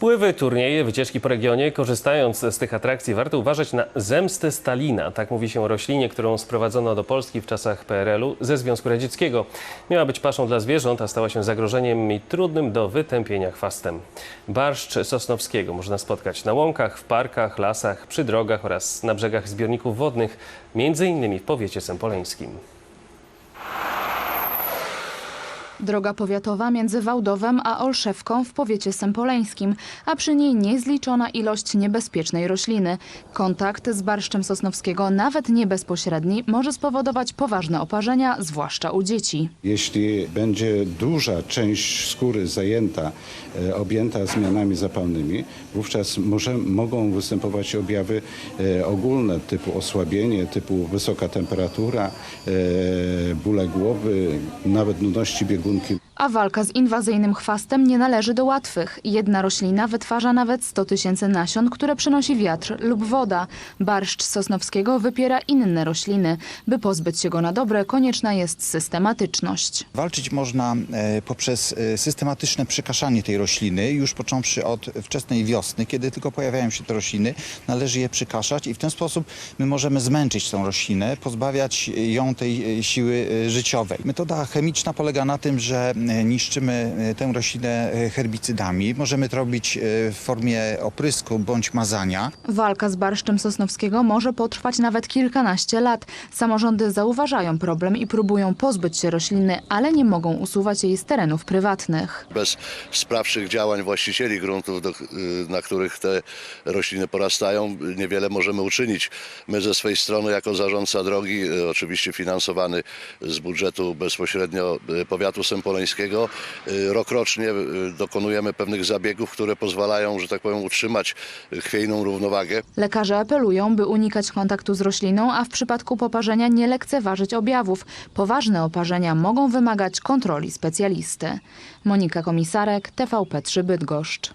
Pływy, turnieje, wycieczki po regionie. Korzystając z tych atrakcji warto uważać na zemstę Stalina. Tak mówi się o roślinie, którą sprowadzono do Polski w czasach PRL-u ze Związku Radzieckiego. Miała być paszą dla zwierząt, a stała się zagrożeniem i trudnym do wytępienia chwastem. Barszcz sosnowskiego można spotkać na łąkach, w parkach, lasach, przy drogach oraz na brzegach zbiorników wodnych, między innymi w powiecie sempoleńskim. Droga powiatowa między Wałdowem a Olszewką w powiecie sempoleńskim, a przy niej niezliczona ilość niebezpiecznej rośliny. Kontakt z barszczem sosnowskiego, nawet nie bezpośredni, może spowodować poważne oparzenia, zwłaszcza u dzieci. Jeśli będzie duża część skóry zajęta, e, objęta zmianami zapalnymi, wówczas może, mogą występować objawy e, ogólne typu osłabienie, typu wysoka temperatura, e, bóle głowy, nawet nudności bugünkü A walka z inwazyjnym chwastem nie należy do łatwych. Jedna roślina wytwarza nawet 100 tysięcy nasion, które przynosi wiatr lub woda. Barszcz sosnowskiego wypiera inne rośliny. By pozbyć się go na dobre, konieczna jest systematyczność. Walczyć można e, poprzez e, systematyczne przekaszanie tej rośliny, już począwszy od wczesnej wiosny, kiedy tylko pojawiają się te rośliny, należy je przykaszać i w ten sposób my możemy zmęczyć tą roślinę, pozbawiać ją tej e, siły życiowej. Metoda chemiczna polega na tym, że niszczymy e, tę roślinę e, herbicydami. Możemy to robić e, w formie oprysku bądź mazania. Walka z barszczem sosnowskiego może potrwać nawet kilkanaście lat. Samorządy zauważają problem i próbują pozbyć się rośliny, ale nie mogą usuwać jej z terenów prywatnych. bez sprawczych działań właścicieli gruntów, do, na których te rośliny porastają, niewiele możemy uczynić. My ze swej strony, jako zarządca drogi, oczywiście finansowany z budżetu bezpośrednio powiatu sempoleńskiego, y, rokrocznie y, dokonujemy pewnych zabiegów, które pozwalają, że tak powiem, utrzymać y, chwiejną równowagę. Lekarze apelują, by unikać kontaktu z rośliną, a w przypadku poparzenia nie lekceważyć objawów. Poważne oparzenia mogą wymagać kontroli specjalisty. Monika Komisarek, TVP3 Bydgoszcz.